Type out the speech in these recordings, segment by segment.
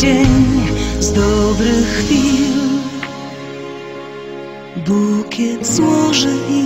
dzień z dobrych chwil. Bukiet złoży i,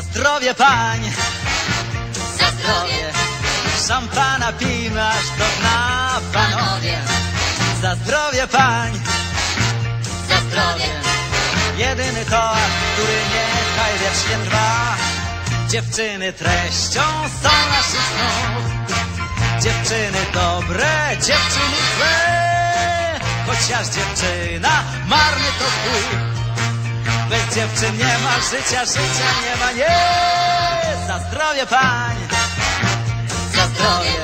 Za zdrowie pań! Za zdrowie, Szampana pijmy aż do dna, panowie! Za zdrowie pań! za zdrowie, Jedyny toast, który niechaj wiecznie trwa. Dziewczyny treścią są naszych snów. Dziewczyny dobre, dziewczyny złe. Chociaż dziewczyna marny to twój. Bez dziewczyn nie ma życia, życia nie ma, nie. Za zdrowie pań, za zdrowie,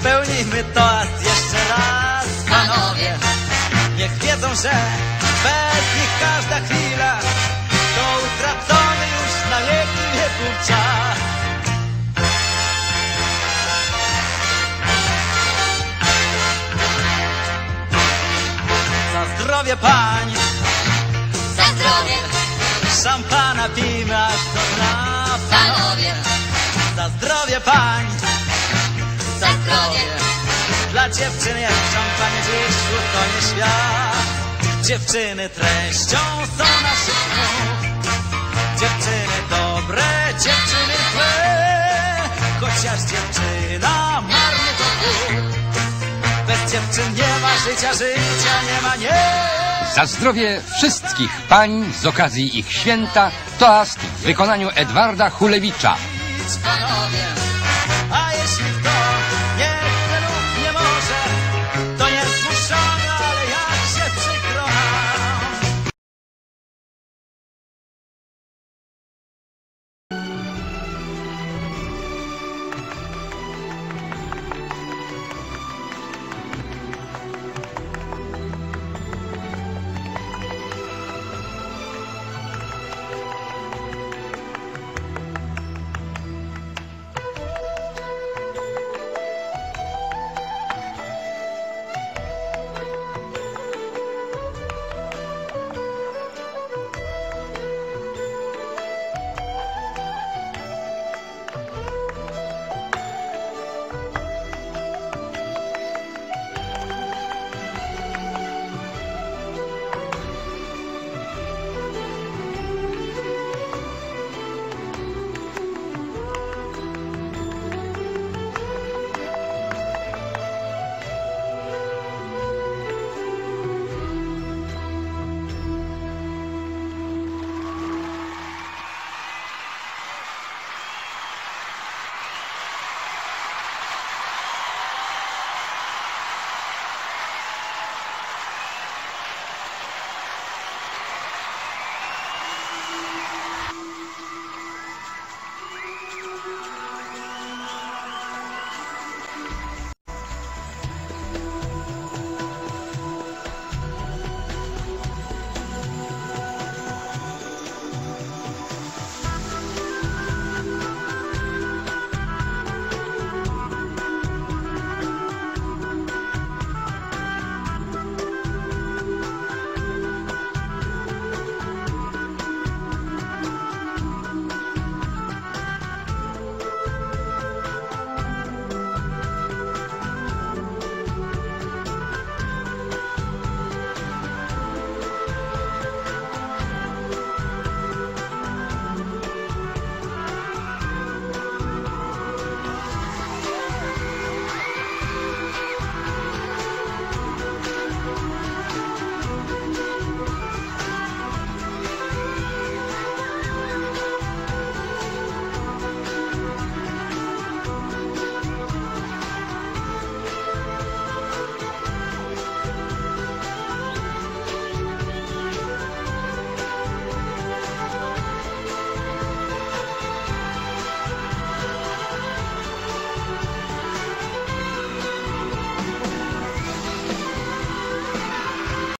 spełnijmy toast jeszcze raz, panowie. Niech wiedzą, że bez nich każda chwila to utracony już na wieki wieków. Za zdrowie pań, szampana pijmy aż do dna. panowie, Za zdrowie pań, za zdrowie, dla dziewczyn jak szampanie dziś utonie świat. Dziewczyny treścią są naszych snów. Dziewczyny dobre, dziewczyny złe. Chociaż dziewczyna marny to Bóg. Bez dziewczyn nie ma życia, życia nie ma, nie. Za zdrowie wszystkich pań z okazji ich święta toast w wykonaniu Edwarda Hulewicza. A jeśli